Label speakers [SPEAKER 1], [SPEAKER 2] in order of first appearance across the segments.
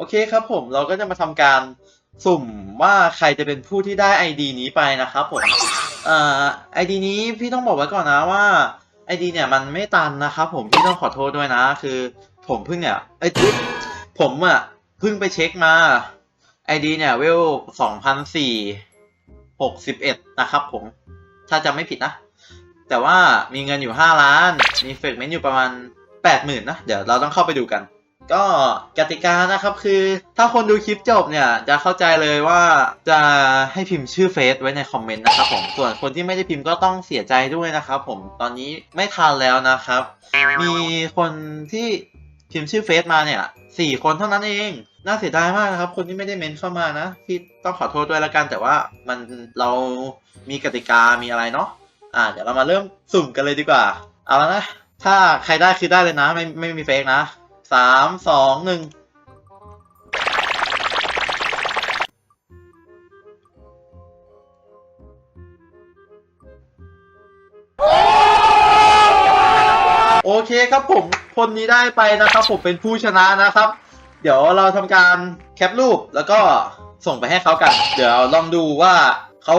[SPEAKER 1] โอเคครับผมเราก็จะมาทำการสุ่มว่าใครจะเป็นผู้ที่ได้ ID นี้ไปนะครับผมเอ่อ ID นี้พี่ต้องบอกไว้ก่อนนะว่า ID เนี่ยมันไม่ตันนะครับผมพี่ต้องขอโทษด้วยนะ คือผมเพิ่งเนี่ยไอ้ทผมอะเพิ่งไปเช็คมา ID เนี่ยเวลสองพันสี่หกสิบเอ็ดนะครับผมถ้าจำไม่ผิดนะ แต่ว่ามีเงินอยู่ห้าล้าน มีเฟกเมนต์อยู่ประมาณแปดหมื่นนะ เดี๋ยวเราต้องเข้าไปดูกัน ก็กติกานะครับคือ ถ้าคนดูคลิปจบเนี่ยจะเข้าใจเลยว่าจะให้พิมพ์ชื่อเฟซไว้ในคอมเมนต์นะครับผมส่วนคนที่ไม่ได้พิมพ์ก็ต้องเสียใจด้วยนะครับผมตอนนี้ไม่ทันแล้วนะครับ มีคนที่พิมพ์ชื่อเฟซมาเนี่ยสี่คนเท่านั้นเอง น่าเสียดายมากนะครับ คนที่ไม่ได้เมนเข้ามานะพี่ต้องขอโทษด้วยละกัน แต่ว่ามันเรามีกติกามีอะไรเนาะอ่า เดี๋ยวเรามาเริ่มสุ่มกันเลยดีกว่า เอาล้วนะ ถ้าใครได้คือได้เลยนะ ไม่ไม่มีเฟกนะ สามสองหนึ่งโอเคครับผมคนนี้ได้ไปนะครับ ผมเป็นผู้ชนะนะครับ เดี๋ยวเราทำการแคปรูปแล้วก็ส่งไปให้เขากัน เดี๋ยวลองดูว่าเขา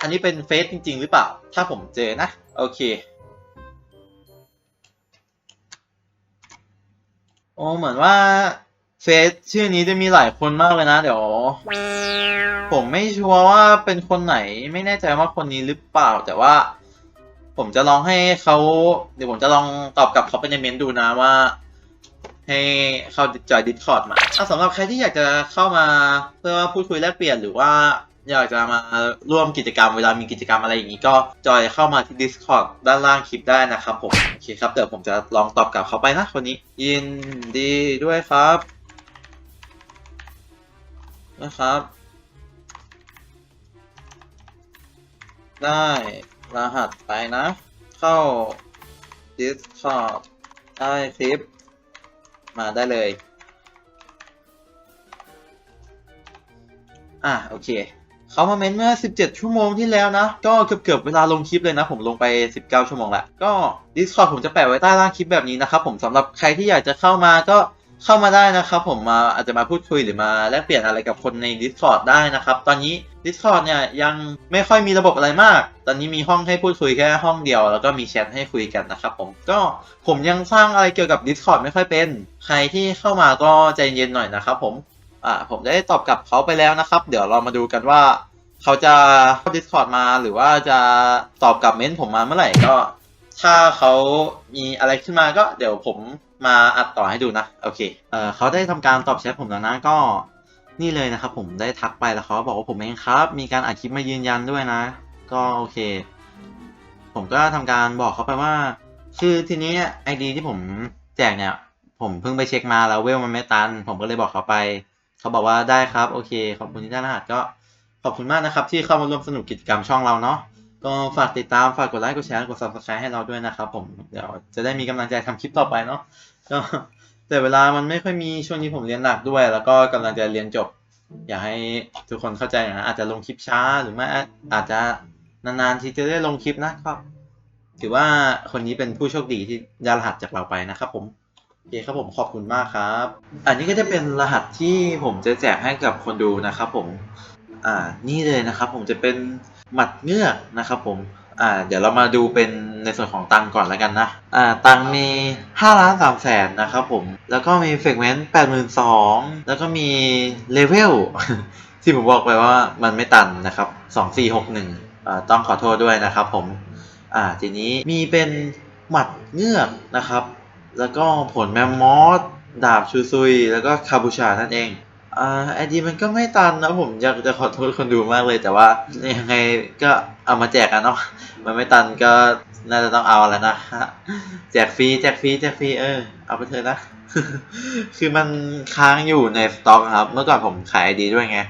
[SPEAKER 1] อันนี้เป็นเฟซจริง ๆ หรือเปล่า ถ้าผมเจอนะ โอเค โอ้เหมือนว่าเฟซชื่อนี้จะมีหลายคนมากเลยนะ เดี๋ยว ผมไม่ชัวร์ว่าเป็นคนไหนไม่แน่ใจว่าคนนี้หรือเปล่า แต่ว่า ผมจะลองให้เขาเดี๋ยวผมจะลองตอบกลับเขาไปในเมนต์ดูนะว่า ให้เขาจอยดิสคอร์ดมาสำหรับใครที่อยากจะเข้ามาเพื่อพูดคุยแลกเปลี่ยนหรือว่า อยากจะมาร่วมกิจกรรมเวลามีกิจกรรมอะไรอย่างนี้ก็จอยเข้ามาที่ Discord ด้านล่างคลิปได้นะครับผมโอเคครับเดี๋ยวผมจะลองตอบกลับเขาไปนะคนนี้ ยินดีด้วยครับนะครับ ได้รหัสไปนะ เข้า Discord ได้คลิป มาได้เลย อะ โอเค เขามาเม้นเมื่อ 17 ชั่วโมงที่แล้วนะ ก็เกือบเกือบๆเวลาลงคลิปเลยนะ ผมลงไป 19 ชั่วโมงละก็ Discord ผมจะแปะไว้ใต้ล่างคลิปแบบนี้นะครับผมสำหรับใครที่อยากจะเข้ามาก็เข้ามาได้นะครับผมมาอาจจะมาพูดคุยหรือมาแลกเปลี่ยนอะไรกับคนใน Discord ได้นะครับ ตอนนี้ Discord เนี่ยยังไม่ค่อยมีระบบอะไรมาก ตอนนี้มีห้องให้พูดคุยแค่ห้องเดียว แล้วก็มีแชทให้คุยกันนะครับผมก็ผมยังสร้างอะไรเกี่ยวกับ Discord ไม่ค่อยเป็น ใครที่เข้ามาก็ใจเย็นหน่อยนะครับผม อ่าผมได้ตอบกลับเขาไปแล้วนะครับ เดี๋ยวเรามาดูกันว่า เขาจะเข้า Discord มาหรือว่าจะตอบกลับเม้นต์ผมมาเมื่อไหร่ก็ ถ้าเขามีอะไรขึ้นมาก็เดี๋ยวผมมาอัดต่อให้ดูนะโอเคเอ่อเขาได้ทำการตอบแชทผมแล้วนะก็นี่เลยนะครับผมได้ทักไปแล้วเขาบอกว่าผมเองครับ มีการอัดคลิปมายืนยันด้วยนะ ก็โอเค ผมก็ทำการบอกเขาไปว่า คือทีนี้ไอดีที่ผมแจกเนี่ย ผมเพิ่งไปเช็คมาแล้วเวลมันไม่ตัน ผมก็เลยบอกเขาไป เขาบอกว่าได้ครับโอเค ขอบคุณที่ได้รหัสก็ขอบคุณมากนะครับ ที่เข้ามาร่วมสนุกกิจกรรมช่องเราเนาะก็ฝากติดตามฝากกดไลค์กดแชร์กด subscribe ให้เราด้วยนะครับ ผมเดี๋ยวจะได้มีกำลังใจทำคลิปต่อไปเนาะก็แต่เวลามันไม่ค่อยมีช่วงนี้ผมเรียนหนักด้วย แล้วก็กำลังจะเรียนจบ อยากให้ทุกคนเข้าใจนะอาจจะลงคลิปช้าหรือไม่อาจจะนานๆที่จะได้ลงคลิปนะครับ ถือว่าคนนี้เป็นผู้โชคดีที่ได้รหัสจากเราไปนะครับผม โอเคครับผมขอบคุณมากครับ อันนี้ก็จะเป็นรหัสที่ผมจะแจกให้กับคนดูนะครับผม อ่า นี่เลยนะครับ ผมจะเป็นหมัดเงือกนะครับ ผม อ่า เดี๋ยวเรามาดูเป็นในส่วนของตังก่อนแล้วกันนะ อ่า ตังมี5ล้าน3แสนนะครับผม แล้วก็มีเฟกเมนต์82,000แล้วก็มีเลเวลที่ผมบอกไปว่ามันไม่ตันนะครับ2461อ่า ต้องขอโทษด้วยนะครับผม อ่า ทีนี้มีเป็นหมัดเงือกนะครับ แล้วก็ผลแมมมอสดาบชูซุย แล้วก็คาบูชานั่นเองอ่าไอดีมันก็ไม่ตันนะผมอยากจะขอโทษคนดูมากเลยแต่ว่ายังไงก็เอามาแจกกันเนาะมันไม่ตันก็น่าจะต้องเอาแล้วนะแจกฟรีแจกฟรีแจกฟรีเออเอาไปเถอะนะ คือมันค้างอยู่ในสต็อกครับ เมื่อก่อนผมขายไอดีด้วยไง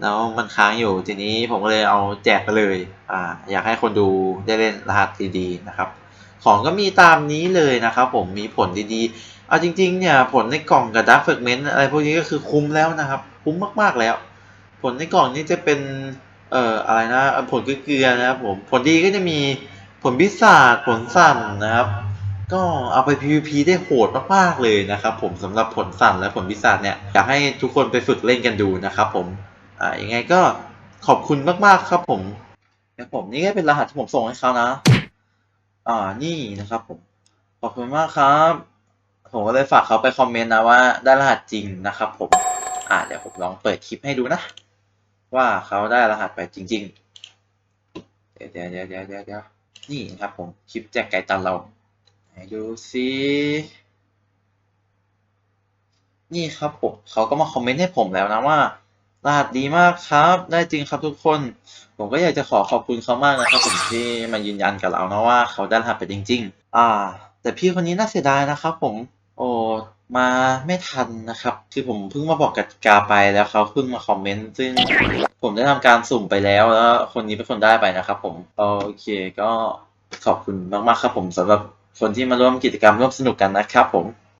[SPEAKER 1] แล้วมันค้างอยู่ทีนี้ผมก็เลยเอาแจกไปเลย อ่า อยากให้คนดูได้เล่นรหัสดีๆนะครับ ของก็มีตามนี้เลยนะครับผมมีผลดีๆ เอาจริงๆเนี่ยผลในกล่องกับดักเฟกเมนต์อะไรพวกนี้ก็คือคุ้มแล้วนะครับ คุ้มมากๆแล้ว ผลในกล่องนี้จะเป็นเอ่ออะไรนะผลเกลือนะครับผมผลดีก็จะมีผลพิศาจผลสั่นนะครับ ก็เอาไป PVP ได้โหดมากๆเลยนะครับผมสำหรับผลสั่นและผลพิศาจเนี่ยอยากให้ทุกคนไปฝึกเล่นกันดูนะครับผมอ่ายังไงก็ขอบคุณมากๆครับผมเดี๋ยวผมนี่ก็เป็นรหัสที่ผมส่งให้เขานะ อ่านี่นะครับผม ขอบคุณมากครับ ผมก็เลยฝากเขาไปคอมเมนต์นะว่าได้รหัสจริงนะครับผม อ่าเดี๋ยวผมลองเปิดคลิปให้ดูนะ ว่าเขาได้รหัสไปจริง ๆ เดี๋ยวเดี๋ยวเดี๋ยวเดี๋ยวเดี๋ยวเดี๋ยวนี่นะครับผมคลิปแจกไก่ตันเราไหนดูซินี่ครับผมเขาก็มาคอมเมนต์ให้ผมแล้วนะว่า รหัสดีมากครับ ได้จริงครับทุกคน ผมก็อยากจะขอขอบคุณเขามากนะครับผมที่มายืนยันกับเรานะว่าเขาได้รหัสไปจริง ๆ อ่า แต่พี่คนนี้น่าเสียดายนะครับผม โอ้มาไม่ทันนะครับ คือผมเพิ่งมาบอกกติกาไปแล้วเขาเพิ่งมาคอมเมนต์ซึ่งผมได้ทำการสุ่มไปแล้วแล้วคนนี้เป็นคนได้ไปนะครับผม โอเคก็ขอบคุณมากๆครับผมสำหรับคนที่มาร่วมกิจกรรมร่วมสนุกกันนะครับผม